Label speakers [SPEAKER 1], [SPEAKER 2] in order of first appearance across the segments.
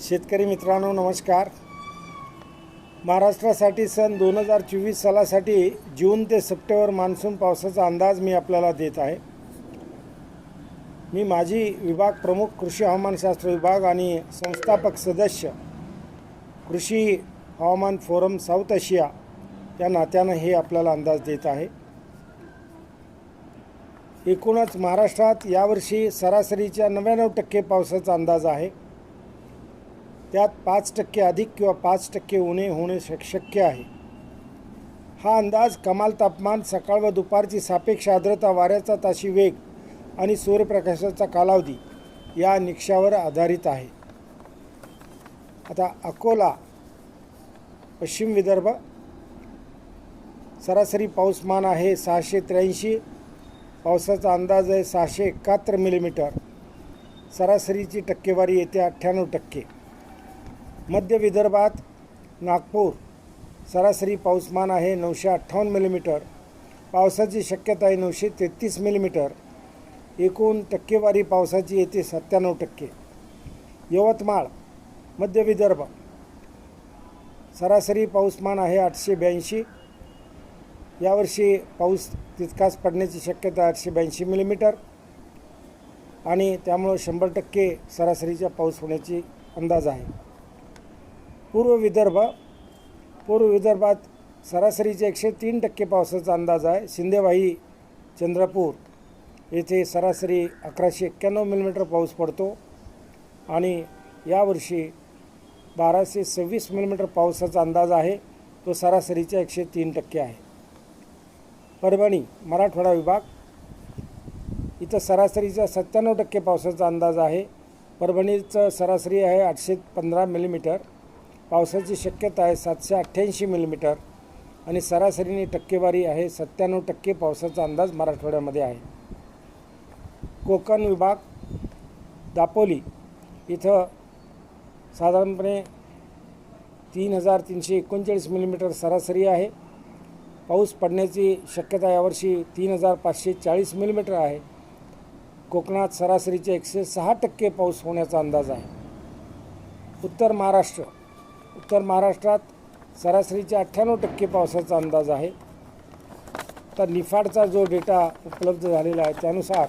[SPEAKER 1] शेतकरी मित्रांनो नमस्कार. महाराष्ट्रासाठी सन दोन हजार चोवीस सालासाठी जून ते सप्टेंबर मान्सून पावसाचा अंदाज मी आपल्याला देत आहे. मी माझी विभाग प्रमुख कृषी हवामानशास्त्र विभाग आणि संस्थापक सदस्य कृषी हवामान फोरम साऊथ आशिया या नात्यानं हे आपल्याला अंदाज देत आहे. एकूणच महाराष्ट्रात यावर्षी सरासरीच्या नव्याण्णव टक्के पावसाचा अंदाज आहे. त्यात पाच टक्के अधिक किंवा पाच टक्के उणे होणे शक्य आहे. हा अंदाज कमाल तापमान सकाळ व दुपारची सापेक्ष आर्द्रता वाऱ्याचा ताशी वेग आणि सूर्यप्रकाशाचा कालावधी या निकषावर आधारित आहे. आता अकोला पश्चिम विदर्भ सरासरी पाऊसमान आहे सहाशे त्र्याऐंशी पावसाचा अंदाज आहे सहाशे एकाहत्तर मिलीमीटर सरासरीची टक्केवारी येते अठ्ठ्याण्णव टक्के. मध्य विदर्भात नागपूर सरासरी पाऊसमान आहे नऊशे अठ्ठावन्न मिलीमीटर पावसाची शक्यता आहे नऊशे तेहतीस मिलीमीटर एकूण टक्केवारी पावसाची येते सत्त्याण्णव टक्के. यवतमाळ मध्य विदर्भ सरासरी पाऊसमान आहे आठशे ब्याऐंशी. यावर्षी पाऊस तितकाच पडण्याची शक्यता आठशे ब्याऐंशी मिलीमीटर आणि त्यामुळं शंभर टक्के सरासरीचा पाऊस होण्याची अंदाज आहे. पूर्व विदर्भ पूर्व विदर्भात सरासरीचे एकशे तीन टक्के पावसाचा अंदाज आहे. शिंदेवाही चंद्रपूर येथे सरासरी अकराशे एक्क्याण्णव मिलीमीटर पाऊस पडतो आणि यावर्षी बाराशे सव्वीस मिलीमीटर पावसाचा अंदाज आहे. तो सरासरीच्या एकशे तीन टक्के आहे. परभणी मराठवाडा विभाग इथं सरासरीचा सत्त्याण्णव टक्के पावसाचा अंदाज आहे. परभणीचं सरासरी आहे आठशे पंधरा मिलीमीटर. पावसाची शक्यता आहे सातशे अठ्ठ्याऐंशी मिलीमीटर आणि सरासरीने टक्केवारी आहे सत्त्याण्णव टक्के पावसाचा अंदाज मराठवाड्यामध्ये आहे. कोकण विभाग दापोली इथं साधारणपणे तीन हजार तीनशे एकोणचाळीस मिलीमीटर सरासरी आहे. पाऊस पडण्याची शक्यता यावर्षी तीन हजार पाचशे चाळीस मिलीमीटर आहे. कोकणात सरासरीचे एकशे सहा टक्के पाऊस होण्याचा अंदाज आहे. उत्तर महाराष्ट्र उत्तर महाराष्ट्रात सरासरीचे अठ्ठ्याण्णव टक्के पावसाचा अंदाज आहे. तर निफाडचा जो डेटा उपलब्ध झालेला आहे त्यानुसार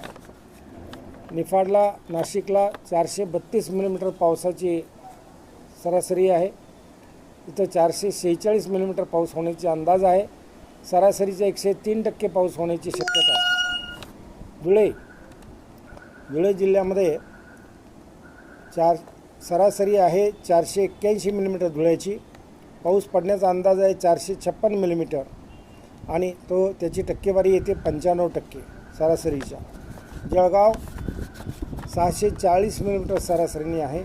[SPEAKER 1] निफाडला नाशिकला चारशे बत्तीस मिलीमीटर पावसाची सरासरी आहे. इथं चारशे शेहेचाळीस मिलीमीटर पाऊस होण्याचे अंदाज आहे. सरासरीचे एकशे तीन टक्के पाऊस होण्याची शक्यता आहे. धुळे धुळे जिल्ह्यामध्ये चार सरासरी आहे चारशे एक्क्याऐंशी मिलीमीटर धुळ्याची. पाऊस पडण्याचा अंदाज आहे चारशे छप्पन मिलीमीटर. आणि तो त्याची टक्केवारी येते पंच्याण्णव टक्के सरासरीच्या. जळगाव सहाशे चाळीस मिलीमीटर सरासरीने आहे.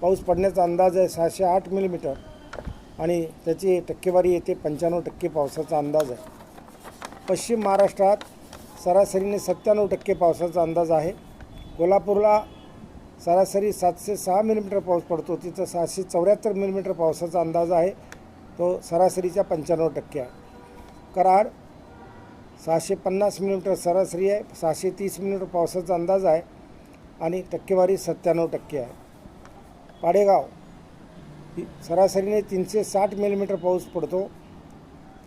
[SPEAKER 1] पाऊस पडण्याचा अंदाज आहे सहाशे आठ मिलीमीटर. आणि त्याची टक्केवारी येते पंच्याण्णव टक्के पावसाचा अंदाज आहे. पश्चिम महाराष्ट्रात सरासरीने सत्त्याण्णव टक्के पावसाचा अंदाज आहे. कोल्हापूरला सरासरी सातशे सहा मिलीमीटर पाऊस पडतो. तिथं सहाशे चौऱ्याहत्तर मिलीमीटर पावसाचा अंदाज आहे. तो सरासरीच्या पंच्याण्णव टक्के आहे. कराड सहाशे पन्नास मिलीमीटर सरासरी आहे. सहाशे तीस मिलीमीटर पावसाचा अंदाज आहे. आणि टक्केवारी सत्त्याण्णव टक्के आहे. पाडेगाव सरासरीने तीनशे साठ मिलीमीटर पाऊस पडतो.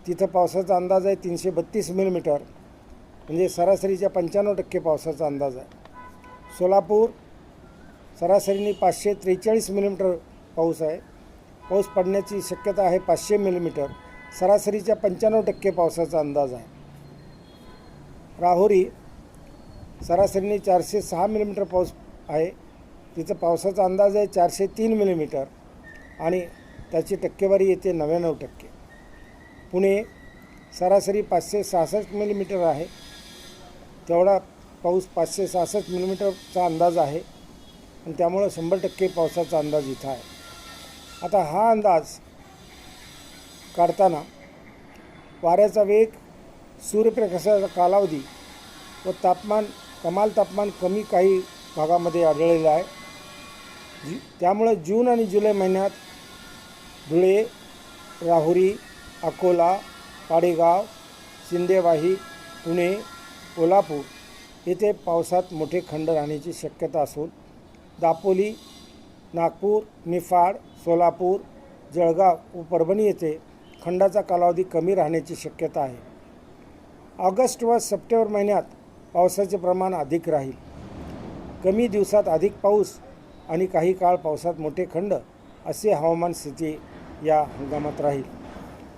[SPEAKER 1] तिथं पावसाचा अंदाज आहे तीनशे बत्तीस मिलीमीटर म्हणजे सरासरीच्या पंच्याण्णव टक्के पावसाचा अंदाज आहे. सोलापूर सरासरीने पाचशे त्रेचाळीस मिलीमीटर पाऊस आहे. पाऊस पडण्याची शक्यता आहे पाचशे मिलीमीटर. सरासरीच्या पंच्याण्णव टक्के पावसाचा अंदाज आहे. राहुरी सरासरीने चारशे सहा मिलीमीटर पाऊस आहे. तिथं पावसाचा अंदाज आहे चारशे तीन मिलीमीटर आणि त्याची टक्केवारी येते नव्याण्णव टक्के. पुणे सरासरी पाचशे सहासष्ट मिलीमीटर आहे. तेवढा पाऊस पाचशे सहासष्ट मिलीमीटरचा अंदाज आहे. आणि त्यामुळं शंभर टक्के पावसाचा अंदाज इथं आहे. आता हा अंदाज काढताना वाऱ्याचा वेग सूर्यप्रकाशाचा कालावधी व तापमान कमाल तापमान कमी काही भागामध्ये आढळलेलं आहे. जी त्यामुळं जून आणि जुलै महिन्यात धुळे राहुरी अकोला पाडेगाव शिंदेवाही पुणे कोल्हापूर येथे पावसात मोठे खंड राहण्याची शक्यता असून दापोली नागपूर निफाड सोलापूर जळगाव व परभणी येथे खंडाचा कालावधी कमी राहण्याची शक्यता आहे. ऑगस्ट व सप्टेंबर महिन्यात पावसाचे प्रमाण अधिक राहील. कमी दिवसात अधिक पाऊस आणि काही काळ पावसात मोठे खंड असे हवामान स्थिती या हंगामात राहील.